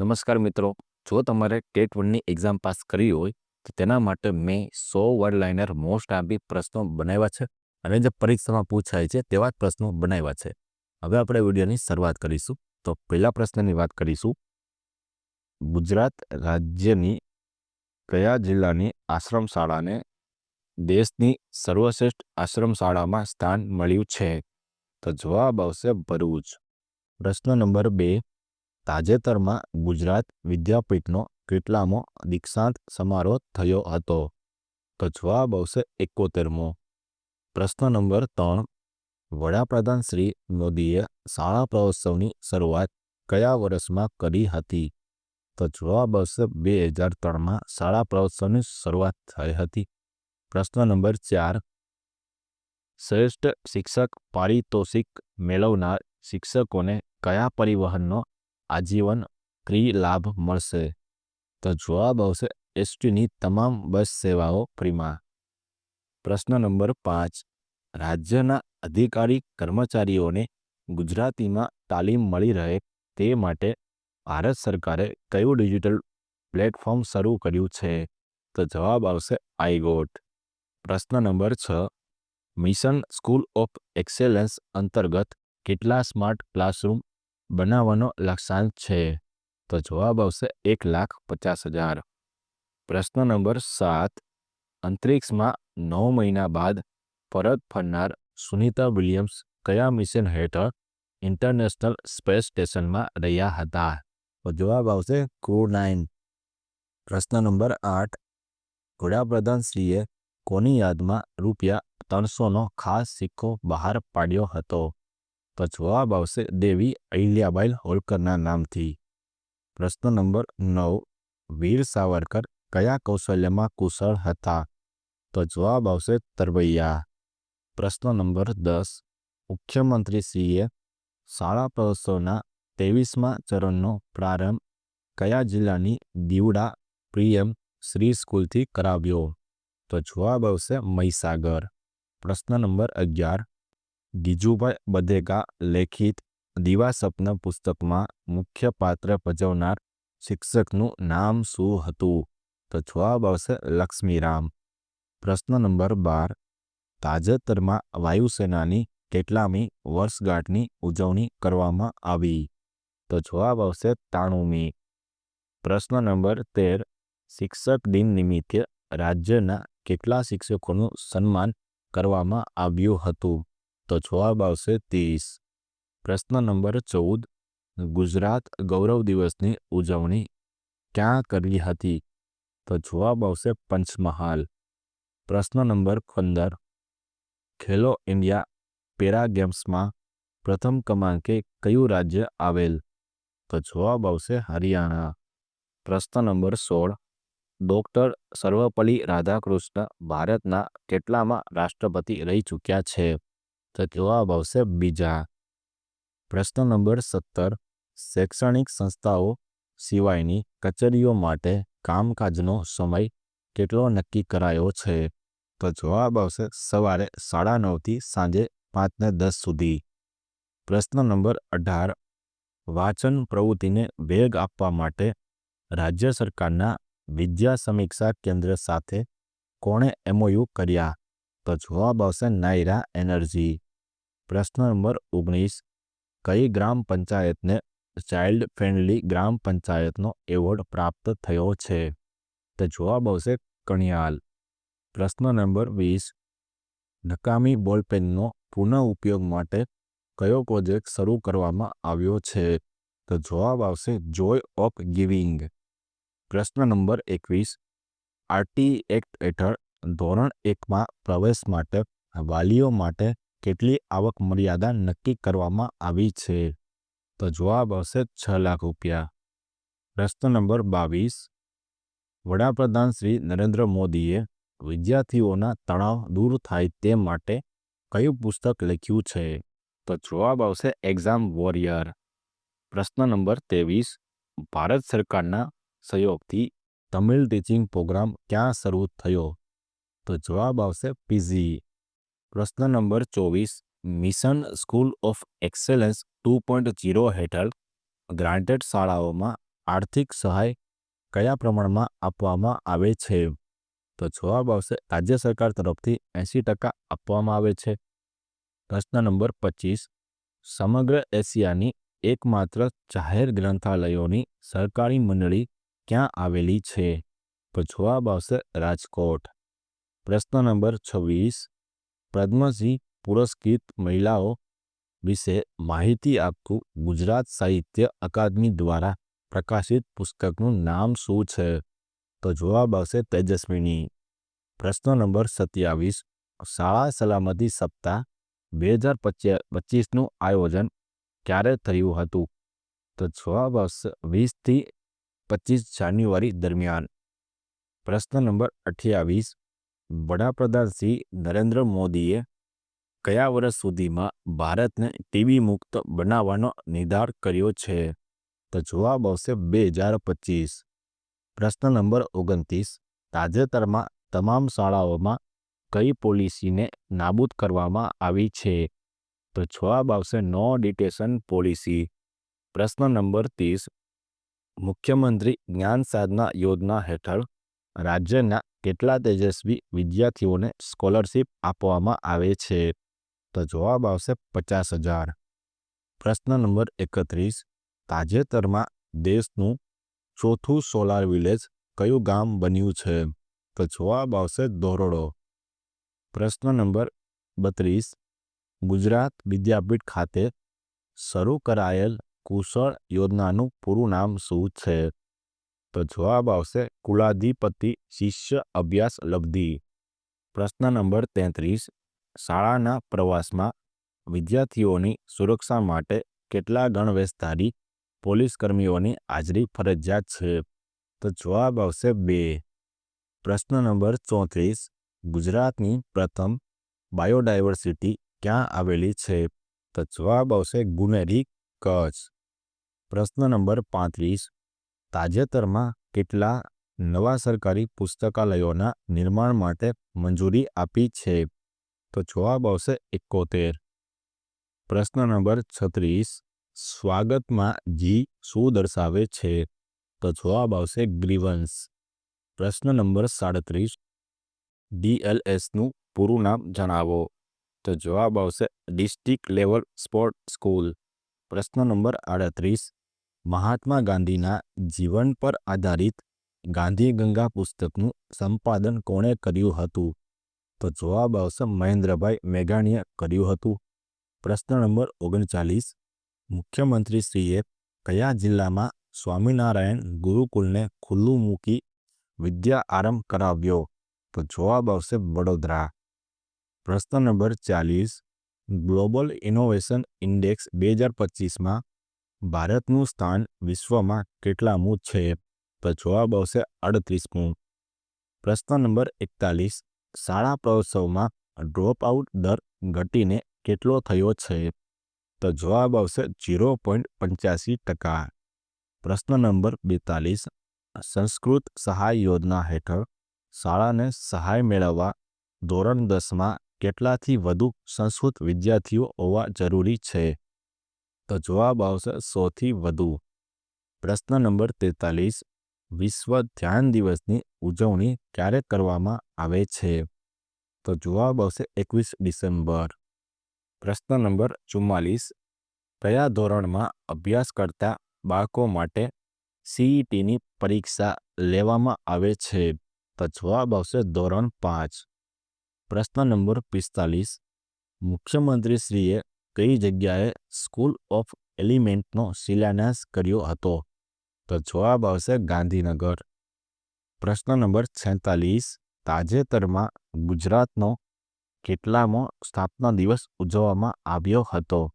નમસ્કાર મિત્રો. જો તમારે ટેટ વનની એક્ઝામ પાસ કરવી હોય, તો તેના માટે મેં સો વર્ડ લાઇનર મોસ્ટ આંબી પ્રશ્નો બનાવ્યા છે અને જે પરીક્ષામાં પૂછાય છે તેવા જ પ્રશ્નો બનાવ્યા છે. હવે આપણે વિડીયોની શરૂઆત કરીશું. તો પહેલા પ્રશ્નની વાત કરીશું. ગુજરાત રાજ્યની કયા જિલ્લાની આશ્રમ શાળાને દેશની સર્વશ્રેષ્ઠ આશ્રમ શાળામાં સ્થાન મળ્યું છે? તો જવાબ આવશે ભરૂચ. પ્રશ્ન નંબર બે. તાજેતરમાં ગુજરાત વિદ્યાપીઠનો કેટલામો દીક્ષાંત સમારોહ થયો હતો. તો જવાબ આવશે એકોતેરમો. પ્રશ્ન નંબર ત્રણ. વડાપ્રધાન શ્રી મોદીએ શાળા પ્રવોત્સવની શરૂઆત કયા વર્ષમાં કરી હતી? તો જવાબ આવશે બે હજાર ત્રણમાં શાળા પ્રવોત્સવની શરૂઆત થઈ હતી. પ્રશ્ન નંબર ચાર. શ્રેષ્ઠ શિક્ષક પારિતોષિક મેળવનાર શિક્ષકોને કયા પરિવહનનો આજીવન ફ્રી લાભ મળશે. તો જવાબ આવશે એસટીની તમામ બસ સેવાઓ ફ્રીમાં. પ્રશ્ન નંબર પાંચ. રાજ્યના અધિકારી કર્મચારીઓને ગુજરાતીમાં તાલીમ મળી રહે તે માટે ભારત સરકારે કયું ડિજિટલ પ્લેટફોર્મ શરૂ કર્યું છે? તો જવાબ આવશે આઈગોટ. પ્રશ્ન નંબર છ. મિશન સ્કૂલ ઓફ એક્સેલન્સ અંતર્ગત કેટલા સ્માર્ટ ક્લાસરૂમ બનાવવાનો લક્ષ્યાંક છે. તો જવાબ આવશે એક લાખ પચાસ હજાર. પ્રશ્ન નંબર સાત. અંતરિક્ષમાં નવ મહિના બાદ પરત ફરનાર સુનિતા વિલિયમ્સ કયા મિશન હેઠળ ઇન્ટરનેશનલ સ્પેસ સ્ટેશનમાં રહ્યા હતા? તો જવાબ આવશે ક્રૂ નાઇન. પ્રશ્ન નંબર આઠ. વડાપ્રધાનશ્રીએ કોની યાદમાં રૂપિયા ત્રણસોનો ખાસ સિક્કો બહાર પાડ્યો હતો? તો જવાબ આવશે દેવી અહિલ્યાબાઈ હોલકરના નામથી. પ્રશ્ન નંબર નવ, વીર સાવરકર કયા કૌશલ્યમાં કુશળ હતા? તો જવાબ આવશે તરવૈયા. પ્રશ્ન નંબર દસ, મુખ્યમંત્રીશ્રીએ શાળા પ્રવસોના ત્રેવીસમાં ચરણનો પ્રારંભ કયા જિલ્લાની દીવડા પ્રિયમ શ્રી સ્કૂલથી કરાવ્યો? તો જવાબ આવશે મહીસાગર. પ્રશ્ન નંબર અગિયાર ગીજુભાઈ બધેગા લેખિત દિવા સપના પુસ્તકમાં મુખ્ય પાત્ર ભજવનાર શિક્ષકનું નામ શું હતું? તો જવાબ આવશે લક્ષ્મીરામ. પ્રશ્ન નંબર બાર. તાજેતરમાં વાયુસેનાની કેટલામી વર્ષગાંઠની ઉજવણી કરવામાં આવી? તો જવાબ આવશે તાણુમી. પ્રશ્ન નંબર તેર. શિક્ષક દિન નિમિત્તે રાજ્યના કેટલા શિક્ષકોનું સન્માન કરવામાં આવ્યું હતું? તો જવાબ આવશે ત્રીસ. પ્રશ્ન નંબર ચૌદ. ગુજરાત ગૌરવ દિવસની ઉજવણી ક્યાં કરી હતી? તો જવાબ આવશે પંચમહાલ. પ્રશ્ન નંબર પંદર. ખેલો ઇન્ડિયા પેરા ગેમ્સમાં પ્રથમ ક્રમાંકે કયું રાજ્ય આવેલ? તો જવાબ આવશે હરિયાણા. પ્રશ્ન નંબર સોળ. ડોક્ટર સર્વપલ્લી રાધાકૃષ્ણ ભારતના કેટલામાં રાષ્ટ્રપતિ રહી ચૂક્યા છે? તો જવાબ આવશે બીજા. પ્રશ્ન નંબર સત્તર. શૈક્ષણિક સંસ્થાઓ સિવાયની કચેરીઓ માટે કામકાજનો સમય કેટલો નક્કી કરાયો છે? તો જવાબ આવશે સવારે સાડા નવથી સાંજે પાંચને દસ સુધી. પ્રશ્ન નંબર અઢાર. વાંચન પ્રવૃત્તિને વેગ આપવા માટે રાજ્ય સરકારના વિદ્યા સમીક્ષા કેન્દ્ર સાથે કોણે એમઓયુ કર્યા? તો જવાબ આવશે નાયરા એનર્જી પ્રશ્ન નંબર ઓગણીસ કઈ ગ્રામ પંચાયતને ચાઇલ્ડ ફ્રેન્ડલી ગ્રામ પંચાયતનો એવોર્ડ પ્રાપ્ત થયો છે તો જવાબ આવશે કણિયાલ પ્રશ્ન નંબર વીસ નકામી બોલપેનનો પુનઃ ઉપયોગ માટે કયો પ્રોજેક્ટ શરૂ કરવામાં આવ્યો છે તો જવાબ આવશે જોય ઓફ ગિવિંગ પ્રશ્ન નંબર એકવીસ આરટી એક્ટ હેઠળ ધોરણ એકમાં પ્રવેશ માટે વાલીઓ માટે કેટલી આવક મર્યાદા નક્કી કરવામાં આવી છે? તો જવાબ આવશે છ લાખ રૂપિયા. પ્રશ્ન નંબર બાવીસ. વડાપ્રધાન શ્રી નરેન્દ્ર મોદીએ વિદ્યાર્થીઓના તણાવ દૂર થાય તે માટે કયું પુસ્તક લખ્યું છે? તો જવાબ આવશે એક્ઝામ વોરિયર. પ્રશ્ન નંબર ત્રેવીસ. ભારત સરકારના સહયોગથી તમિલ ટીચિંગ પ્રોગ્રામ ક્યાં શરૂ થયો? તો જવાબ આવશે પીઝી પ્રશ્ન નંબર ચોવીસ. Mission school of excellence two point zero હેઠળ ગ્રાન્ટેડ શાળાઓમાં આર્થિક સહાય કયા પ્રમાણમાં આપવામાં આવે છે? તો જવાબ આવશે રાજ્ય સરકાર તરફથી એંસી ટકા આપવામાં આવે છે. પ્રશ્ન નંબર પચીસ. સમગ્ર એશિયાની એકમાત્ર જાહેર ગ્રંથાલયોની સરકારી મંડળી ક્યાં આવેલી છે? તો જવાબ આવશે રાજકોટ. પ્રશ્ન નંબર છવ્વીસ. પદ્મશ્રી પુરસ્કૃત મહિલાઓ વિશે માહિતી આપતું ગુજરાત સાહિત્ય અકાદમી દ્વારા પ્રકાશિત પુસ્તકનું નામ શું છે? તો જવાબ આવશે તેજસ્વીની. પ્રશ્ન નંબર સત્યાવીસ. શાળા સલામતી સપ્તાહ બે હજાર પચીસનું આયોજન ક્યારે થયું હતું? તો જવાબ આવશે વીસથી પચીસ જાન્યુઆરી દરમિયાન. પ્રશ્ન નંબર અઠ્યાવીસ. વડાપ્રધાન શ્રી નરેન્દ્ર મોદીએ કયા વર્ષ સુધીમાં ભારતને ટીબી મુક્ત બનાવવાનો નિર્ધાર કર્યો છે. તો જવાબ આવશે બે હજાર પચીસ. પ્રશ્ન નંબર ઓગણત્રીસ. તાજેતરમાં તમામ શાળાઓમાં કઈ પોલિસીને નાબૂદ કરવામાં આવી છે? તો જવાબ આવશે નો ડિટેશન પોલિસી. પ્રશ્ન નંબર ત્રીસ. મુખ્યમંત્રી જ્ઞાન સાધના યોજના હેઠળ રાજ્યના કેટલા તેજસ્વી વિદ્યાર્થીઓને સ્કોલરશિપ આપવામાં આવે છે? તો જવાબ આવશે પચાસ હજાર. પ્રશ્ન નંબર એકત્રીસ. તાજેતરમાં દેશનું ચોથું સોલાર વિલેજ કયું ગામ બન્યું છે? તો જવાબ આવશે ધોરડો. પ્રશ્ન નંબર બત્રીસ. ગુજરાત વિદ્યાપીઠ ખાતે શરૂ કરાયેલ કુશળ યોજનાનું પૂરું નામ શું છે? તો જવાબ આવશે કુલાધિપતિ શિષ્ય અભ્યાસ લબ્ધિ. પ્રશ્ન નંબર તેત્રીસ. શાળાના પ્રવાસમાં વિદ્યાર્થીઓની સુરક્ષા માટે કેટલા ગણવેશધારી પોલીસ કર્મીઓની હાજરી ફરજિયાત છે? તો જવાબ આવશે બે. પ્રશ્ન નંબર ચોત્રીસ. ગુજરાતની પ્રથમ બાયોડાયવર્સિટી ક્યાં આવેલી છે? તો જવાબ આવશે ગુનેરી કચ્છ. પ્રશ્ન નંબર પાંત્રીસ. તાજેતરમાં કેટલા નવા સરકારી પુસ્તકાલયોના નિર્માણ માટે મંજૂરી આપી છે? તો જવાબ આવશે એકોતેર. પ્રશ્ન નંબર છત્રીસ. સ્વાગતમાં જી શું દર્શાવે છે? તો જવાબ આવશે ગ્રીવન્સ. પ્રશ્ન નંબર સાડત્રીસ. ડીએલએસનું પૂરું નામ જણાવો. તો જવાબ આવશે ડિસ્ટ્રિક્ટ લેવલ સ્પોર્ટ સ્કૂલ. પ્રશ્ન નંબર આડત્રીસ. મહાત્મા ગાંધીના જીવન પર આધારિત ગાંધી ગંગા પુસ્તકનું સંપાદન કોણે કર્યું હતું? તો જવાબ આવશે મહેન્દ્રભાઈ મેઘાણીએ કર્યું હતું. પ્રશ્ન નંબર ઓગણચાલીસ. મુખ્યમંત્રીશ્રીએ કયા જિલ્લામાં સ્વામિનારાયણ ગુરુકુલને ખુલ્લું મૂકી વિદ્યા આરંભ કરાવ્યો? તો જવાબ આવશે વડોદરા. પ્રશ્ન નંબર ચાલીસ. ગ્લોબલ ઇનોવેશન ઇન્ડેક્સ બે હજાર પચીસમાં ભારતનું સ્થાન વિશ્વમાં કેટલામું છે? તો જવાબ આવશે અડત્રીસમું પ્રશ્ન નંબર એકતાલીસ. શાળા પ્રવસવમાં ડ્રોપ આઉટ દર ઘટીને કેટલો થયો છે? તો જવાબ આવશે ઝીરો પોઈન્ટ પંચ્યાસી ટકા. પ્રશ્ન નંબર બેતાલીસ. સંસ્કૃત સહાય યોજના હેઠળ શાળાને સહાય મેળવવા ધોરણ દસમાં કેટલાથી વધુ સંસ્કૃત વિદ્યાર્થીઓ હોવા જરૂરી છે? તો જવાબ આવશે સોથી વધુ. પ્રશ્ન નંબર તેતાલીસ. વિશ્વ ધ્યાન દિવસની ઉજવણી ક્યારે કરવામાં આવે છે? તો જવાબ આવશે એકવીસ ડિસેમ્બર. પ્રશ્ન નંબર ચુમ્માલીસ. કયા ધોરણમાં અભ્યાસ કરતા બાળકો માટે સીઈટીની પરીક્ષા લેવામાં આવે છે? તો જવાબ આવશે ધોરણ પાંચ. પ્રશ્ન નંબર પિસ્તાલીસ. મુખ્યમંત્રીશ્રીએ કઈ જગ્યાએ સ્કૂલ ઓફ એલિમેન્ટનો શિલાન્યાસ કર્યો હતો? તો જવાબ આવશે ગાંધીનગર. પ્રશ્ન નંબર છેતાલીસ. તાજેતરમાં ગુજરાતનો કેટલામો સ્થાપના દિવસ ઉજવવામાં આવ્યો હતો?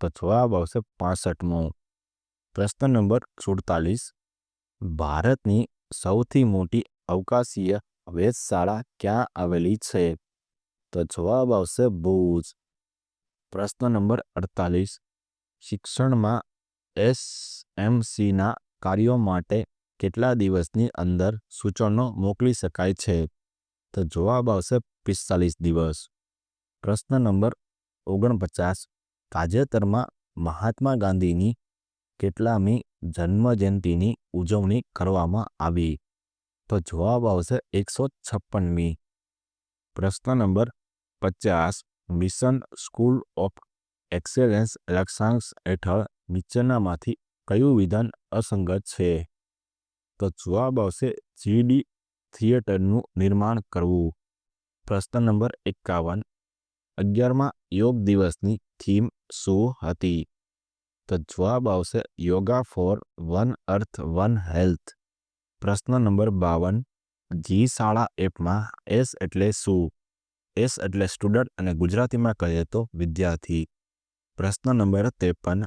તો જવાબ આવશે પાસઠમો. પ્રશ્ન નંબર સુડતાલીસ. ભારતની સૌથી મોટી અવકાશીય વેધશાળા ક્યાં આવેલી છે? તો જવાબ આવશે ભુજ. પ્રશ્ન નંબર અડતાલીસ. શિક્ષણમાં એસએમસીના કાર્યો માટે કેટલા દિવસની અંદર સૂચનો મોકલી શકાય છે? તો જવાબ આવશે પિસ્તાલીસ દિવસ. પ્રશ્ન નંબર ઓગણપચાસ. તાજેતરમાં મહાત્મા ગાંધીની કેટલામી જન્મજયંતિની ઉજવણી કરવામાં આવી. તો જવાબ આવશે એકસો છપ્પનમી. પ્રશ્ન નંબર પચાસ. મિશન સ્કૂલ ઓફ એક્સેલન્સ લક્ષ્યાંશ હેઠળ નીચેનામાંથી કયું વિધાન અસંગત છે? તો જવાબ આવશે જીડી થિયેટરનું નિર્માણ કરવું. પ્રશ્ન નંબર એકાવન. અગિયારમાં યોગ દિવસની થીમ શું હતી? તો જવાબ આવશે yoga for one earth one health. પ્રશ્ન નંબર બાવન. જી શાળા એપમાં એસ એટલે શું? એસ એટલે સ્ટુડન્ટ અને ગુજરાતીમાં કહીએ તો વિદ્યાર્થી. પ્રશ્ન નંબર ત્રેપન.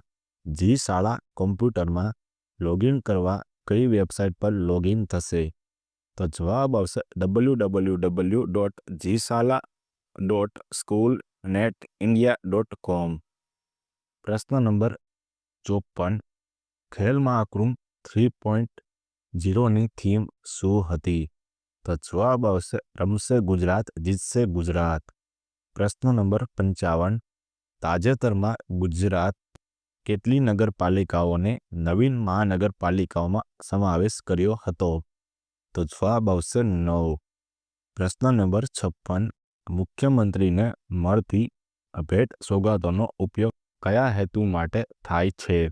જી શાળા કોમ્પ્યુટરમાં લોગિન કરવા કઈ વેબસાઇટ પર લોગિન થશે? તો જવાબ આવશે W W W dot G શાળા dot school net India dot com પ્રશ્ન નંબર ચોપન. ખેલ મહાકુંભ થ્રી પોઈન્ટ ઝીરોની થીમ શું હતી? તો જવાબ આવશે રમશે ગુજરાત, જીતશે ગુજરાત. પ્રશ્ન નંબર પંચાવન. તાજેતરમાં ગુજરાત કેટલી નગરપાલિકાઓને નવીન મહાનગરપાલિકાઓમાં સમાવેશ કર્યો હતો? તો જવાબ આવશે નવ. પ્રશ્ન નંબર છપ્પન. મુખ્યમંત્રીને મળતી ભેટ સોગાદોનો ઉપયોગ કયા હેતુ માટે થાય છે?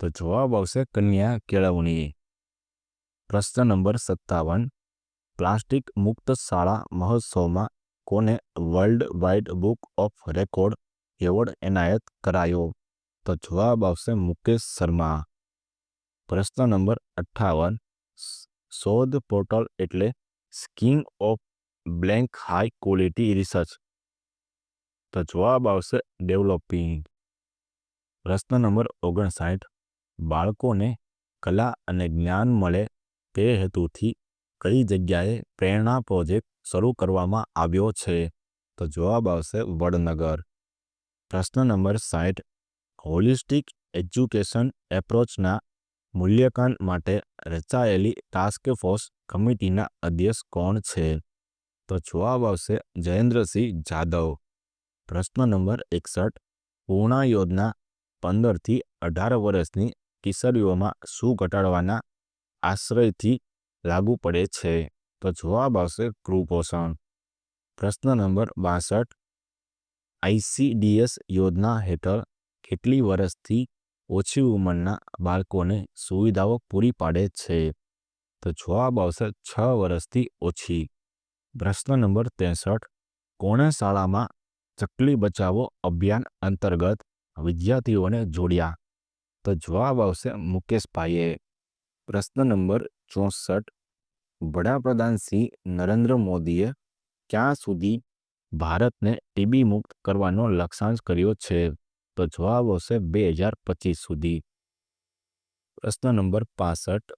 તો જવાબ આવશે કન્યા કેળવણી. પ્રશ્ન નંબર સત્તાવન. પ્લાસ્ટિક મુક્ત શાળા મહોત્સવમાં કોને world wide book of record award એનાયત કરાયો? તો જવાબ આવશે મુકેશ શર્મા. પ્રશ્ન નંબર અઠ્ઠાવન. શોધ પોર્ટલ એટલે scheme of blank high quality research. તો જવાબ આવશે ડેવલપિંગ. પ્રશ્ન નંબર ઓગણસાઠ. બાળકોને કલા અને જ્ઞાન મળે તે હેતુથી કઈ જગ્યાએ પ્રેરણા પ્રોજેક્ટ શરૂ કરવામાં આવ્યો છે? તો જવાબ આવશે વડનગર. પ્રશ્ન નંબર સાઠ હોલિસ્ટિક એજ્યુકેશન એપ્રોચના મૂલ્યાંકન માટે રચાયેલી ટાસ્ક ફોર્સ કમિટીના અધ્યક્ષ કોણ છે? તો જવાબ આવશે જયેન્દ્રસિંહ જાદવ. પ્રશ્ન નંબર એકસઠ. પૂર્ણા યોજના પંદરથી અઢાર વર્ષની કિશોરીઓમાં શું ઘટાડવાના આશ્રયથી લાગુ પડે છે, તો જવાબ આવશે કુપોષણ. પ્રશ્ન નંબર બાસઠ. આઈસીડીએસ યોજના હેઠળ કેટલી વર્ષથી ઓછી ઉંમરના બાળકોને સુવિધાઓ પૂરી પાડે છે? તો જવાબ આવશે છ વર્ષથી ઓછી. પ્રશ્ન નંબર ત્રેસઠ. કોણે શાળામાં ચકલી બચાવો અભિયાન અંતર્ગત વિદ્યાર્થીઓને જોડ્યા? તો જવાબ આવશે મુકેશભાઈએ. પ્રશ્ન નંબર ચોસઠ. વડાપ્રધાન શ્રી નરેન્દ્ર મોદીએ ક્યાં સુધી ભારતને ટીબી મુક્ત કરવાનો લક્ષ્યાંશ કર્યો છે? તો જવાબ આવશે બે હજાર પચીસ સુધી. પ્રશ્ન નંબર પાસઠ.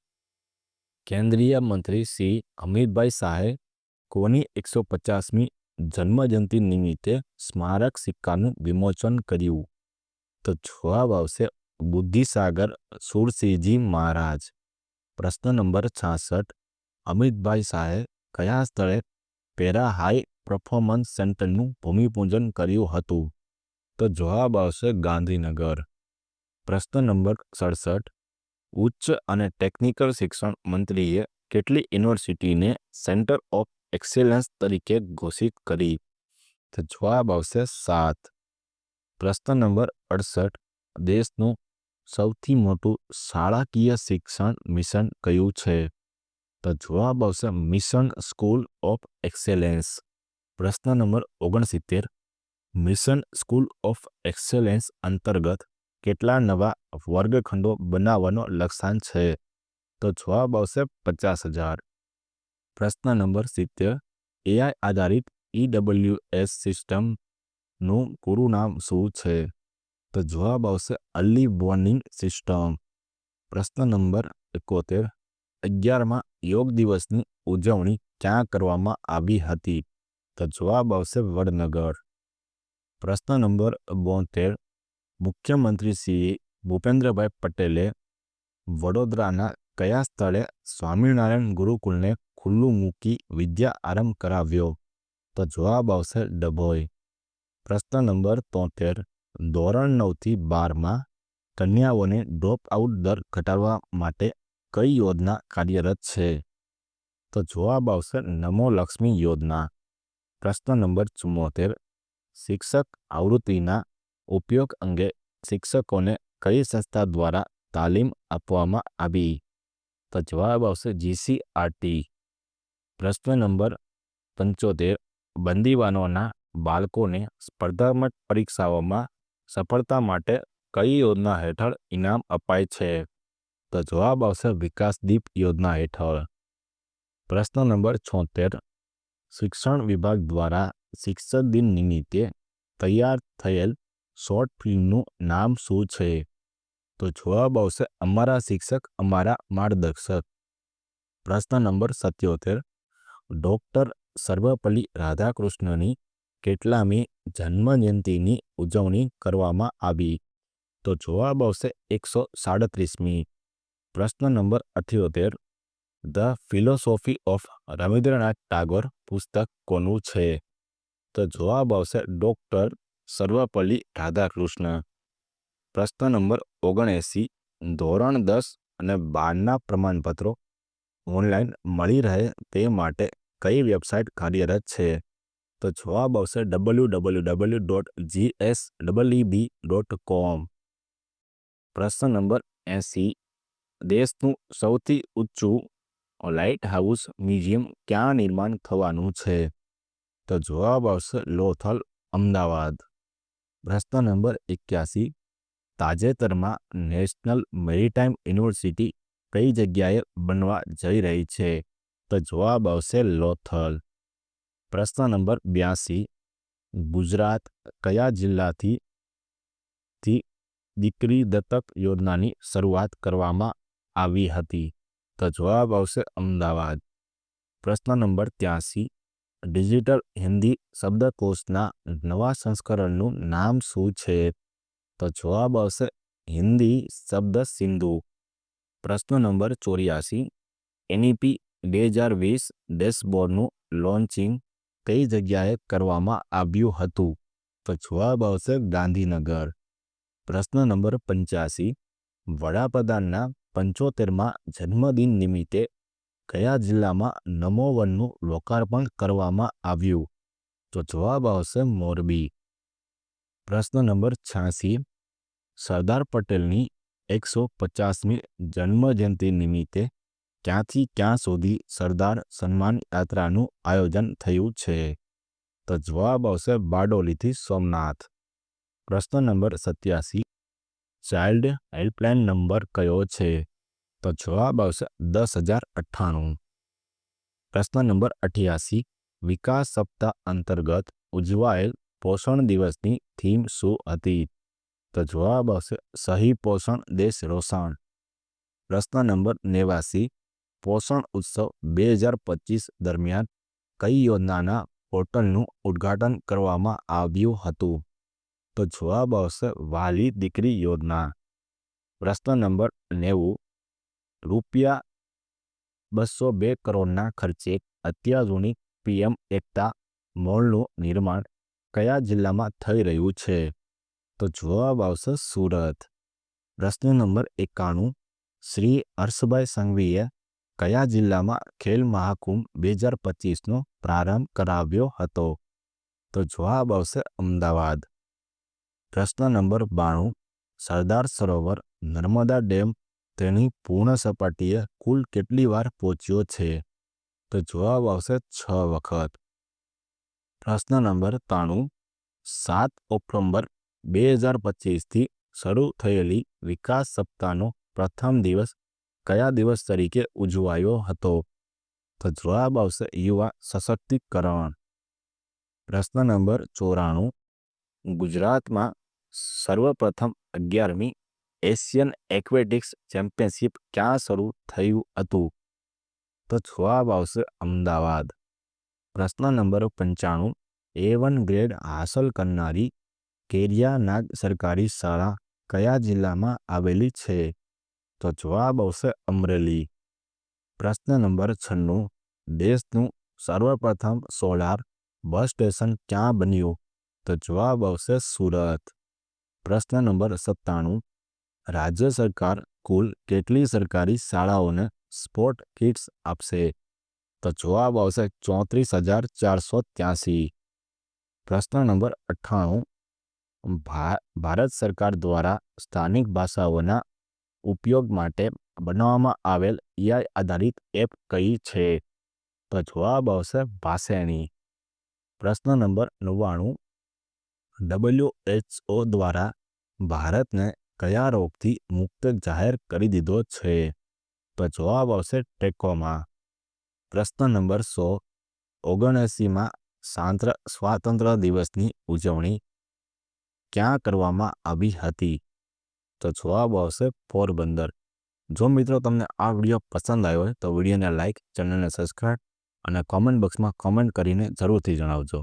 કેન્દ્રીય મંત્રી શ્રી અમિતભાઈ શાહે કોની એકસો પચાસમી જન્મજયંતિ નિમિત્તે સ્મારક સિક્કાનું વિમોચન કર્યું? તો જવાબ આવશે બુદ્ધિસાગર સુરસિંહજી મહારાજ. પ્રશ્ન નંબર છાસઠ, અમિતભાઈ શાહે કયા સ્થળે પેરા હાઈ પરફોર્મન્સ સેન્ટરનું ભૂમિપૂજન કર્યું હતું? તો જવાબ આવશે ગાંધીનગર. પ્રશ્ન નંબર સડસઠ, ઉચ્ચ અને ટેકનિકલ શિક્ષણ મંત્રીએ કેટલી યુનિવર્સિટીને સેન્ટર ઓફ એક્સેલન્સ તરીકે ઘોષિત કરી? તો જવાબ આવશે સાત. પ્રશ્ન નંબર અડસઠ, દેશનું સૌથી મોટું શાળાકીય શિક્ષણ મિશન કયું છે? તો જવાબ આવશે મિશન સ્કૂલ ઓફ એક્સેલેન્સ. પ્રશ્ન નંબર ઓગણસિત્તેર. મિશન સ્કૂલ ઓફ એક્સેલેન્સ અંતર્ગત કેટલા નવા વર્ગખંડો બનાવવાનો લક્ષ્યાંક છે? તો જવાબ આવશે પચાસ હજાર. પ્રશ્ન નંબર સિત્તેર. એઆઈ આધારિત ઈડબલ્યુએસ સિસ્ટમનું પૂરું નામ શું છે? તો જવાબ આવશે અર્લી વોર્નિંગ સિસ્ટમ. પ્રશ્ન નંબર એકોતેર. અગિયારમાં યોગ દિવસની ઉજવણી ક્યાં કરવામાં આવી હતી? તો જવાબ આવશે વડનગર. પ્રશ્ન નંબર બોતેર. મુખ્યમંત્રી શ્રી ભૂપેન્દ્રભાઈ પટેલે વડોદરાના કયા સ્થળે સ્વામિનારાયણ ગુરુકુલને ખુલ્લું મૂકી વિદ્યા આરંભ કરાવ્યો? તો જવાબ આવશે ડભોઈ. પ્રશ્ન નંબર તોતેર. ધોરણ નવથી બારમાં કન્યાઓને ડ્રોપ આઉટ દર ઘટાડવા માટે કઈ યોજના કાર્યરત છે? તો જવાબ આવશે નમો લક્ષ્મી યોજના. પ્રશ્ન નંબર ચુમ્મોતેર. શિક્ષક આવૃત્તિના ઉપયોગ અંગે શિક્ષકોને કઈ સંસ્થા દ્વારા તાલીમ આપવામાં આવી? તો જવાબ આવશે જીસીઆરટી. પ્રશ્ન નંબર પંચોતેર. બંદીવાનોના બાળકોને સ્પર્ધાત્મક પરીક્ષાઓમાં સફળતા માટે કઈ યોજના હેઠળ ઇનામ અપાય છે? તો જવાબ આવશે વિકાસ દીપ યોજના હેઠળ. પ્રશ્ન નંબર છોતેર. શિક્ષણ વિભાગ દ્વારા શિક્ષક દિન નિમિત્તે તૈયાર થયેલ શોર્ટ ફિલ્મનું નામ શું છે? તો જવાબ આવશે અમારા શિક્ષક, અમારા માર્ગદર્શક. પ્રશ્ન નંબર સત્યોતેર. ડૉક્ટર સર્વપલ્લી રાધાકૃષ્ણની કેટલામી જન્મજયંતિની ઉજવણી કરવામાં આવી. તો જવાબ આવશે એકસો સાડત્રીસમી. પ્રશ્ન number અઠ્યોતેર. The philosophy of Rabindranath Tagore પુસ્તક કોનું છે? તો જવાબ આવશે ડૉક્ટર સર્વપલ્લી રાધાકૃષ્ણ. પ્રશ્ન નંબર ઓગણએંસી. ધોરણ દસ અને બારના પ્રમાણપત્રો ઓનલાઈન મળી રહે તે માટે કઈ વેબસાઇટ કાર્યરત છે? તો જવાબ આવશે W W W dot G S B dot com પ્રશ્ન નંબર એંસી. દેશનું સૌથી ઊંચું લાઇટ હાઉસ મ્યુઝિયમ ક્યાં નિર્માણ થવાનું છે? તો જવાબ આવશે લોથલ, અમદાવાદ. પ્રશ્ન નંબર એક્યાસી. તાજેતરમાં નેશનલ મેરીટાઈમ યુનિવર્સિટી કઈ જગ્યાએ બનવા જઈ રહી છે? તો જવાબ આવશે લોથલ. પ્રશ્ન નંબર બ્યાસી. ગુજરાત કયા જિલ્લાથી થી દીકરી દત્તક યોજનાની શરૂઆત કરવામાં આવી હતી? તો જવાબ આવશે અમદાવાદ. પ્રશ્ન નંબર ત્યાસી. ડિજિટલ હિન્દી શબ્દકોશના નવા સંસ્કરણનું નામ શું છે? તો જવાબ આવશે હિન્દી શબ્દ સિંધુ. પ્રશ્ન નંબર ચોર્યાસી. એનઈપી બે હજાર વીસ ડેશબોર્ડનું લોન્ચિંગ કઈ જગ્યાએ કરવામાં આવ્યું હતું? તો જવાબ આવશે ગાંધીનગર. પ્રશ્ન નંબર પંચ્યાસી. વડાપ્રધાનના પંચોતેરમાં જન્મદિન નિમિત્તે કયા જિલ્લામાં નમો વનનું લોકાર્પણ કરવામાં આવ્યું? તો જવાબ આવશે મોરબી. પ્રશ્ન નંબર છ્યાસી. સરદાર પટેલની એકસો પચાસમી જન્મજયંતિ નિમિત્તે ક્યાંથી ક્યાં સુધી સરદાર સન્માન યાત્રાનું આયોજન થયું છે. તો જવાબ આવશે બારડોલીથી સોમનાથ. પ્રશ્ન નંબર સત્યાસી. ચાઇલ્ડ હેલ્પલાઇન નંબર કયો છે? તો જવાબ આવશે દસ હજાર અઠ્ઠાણું. પ્રશ્ન નંબર અઠ્યાસી. વિકાસ સપ્તાહ અંતર્ગત ઉજવાયેલ પોષણ દિવસની થીમ શું હતી? તો જવાબ આવશે સહી પોષણ દેશ રોષણ. પ્રશ્ન નંબર નેવાસી પોષણ ઉત્સવ બે હજાર પચીસ દરમિયાન કઈ યોજનાના પોર્ટલનું ઉદ્ઘાટન કરવામાં આવ્યું હતું? તો જવાબ આવશે વાલી દીકરી યોજના. પ્રશ્ન નંબર નેવું. રૂપિયા બસો બે કરોડના ખર્ચે અત્યાધુનિક પીએમ એકતા મોલનું નિર્માણ કયા જિલ્લામાં થઈ રહ્યું છે? તો જવાબ આવશે સુરત. પ્રશ્ન નંબર એકાણું. શ્રી હર્ષભાઈ સંઘવીએ કયા જિલ્લામાં ખેલ મહાકુંભ બે હજાર પચીસનો પ્રારંભ કરાવ્યો હતો? તો જવાબ આવશે અમદાવાદ. પ્રશ્ન નંબર બાણું. સરદાર સરોવર નર્મદા ડેમ તેની પૂર્ણ સપાટીએ કુલ કેટલી વાર પહોંચ્યો છે? તો જવાબ આવશે છ વખત. પ્રશ્ન નંબર ત્રાણું. સાત ઓક્ટોબર બે હજાર પચીસથી શરૂ થયેલી વિકાસ સપ્તાહનો પ્રથમ દિવસ કયા દિવસ તરીકે ઉજવાયો હતો? તો જવાબ આવશે યુવા સશક્તિકરણ. પ્રશ્ન નંબર ચોરાણું. ગુજરાતમાં સર્વપ્રથમ અગિયારમી એશિયન એક્વેટિક્સ ચેમ્પિયનશિપ ક્યાં શરૂ થયું હતું? તો જવાબ આવશે અમદાવાદ. પ્રશ્ન નંબર પંચાણું. એ વન ગ્રેડ હાંસલ કરનારી કેરિયા નાગ સરકારી શાળા કયા જિલ્લામાં આવેલી છે? તો જવાબ આવશે અમરેલી પ્રશ્ન નંબર છન્નું દેશનું સર્વપ્રથમ સોલાર બસ સ્ટેશન ક્યાં બન્યું તો જવાબ આવશે સુરત પ્રશ્ન નંબર સત્તાણું રાજ્ય સરકાર કુલ કેટલી સરકારી શાળાઓને સ્પોર્ટ કિટ્સ આપશે તો જવાબ આવશે ચોત્રીસ હજાર ચારસો ત્યાસી પ્રશ્ન નંબર અઠ્ઠાણું ભારત સરકાર દ્વારા સ્થાનિક ભાષાઓના ઉપયોગ માટે બનાવવામાં આવેલ એઆઈ આધારિત એપ કઈ છે? તો જવાબ આવશે ભાષેણી પ્રશ્ન નંબર નવ્વાણું. ડબલ્યુએચઓ દ્વારા ભારતને કયા રોગથી મુક્ત જાહેર કરી દીધો છે? તો જવાબ આવશે ટેકોમાં. પ્રશ્ન નંબર સો. ઓગણએંસીમાં સાંત્ર સ્વાતંત્ર્ય દિવસની ઉજવણી ક્યાં કરવામાં આવી હતી? તો જવાબ આવશે પોરબંદર. જો મિત્રો તમને આ વીડિયો પસંદ આવ્યો હોય તો વિડીયોને લાઇક ચેનલને સબસ્ક્રાઈબ અને કોમેન્ટ બોક્સમાં કોમેન્ટ કરીને જરૂરથી જણાવજો.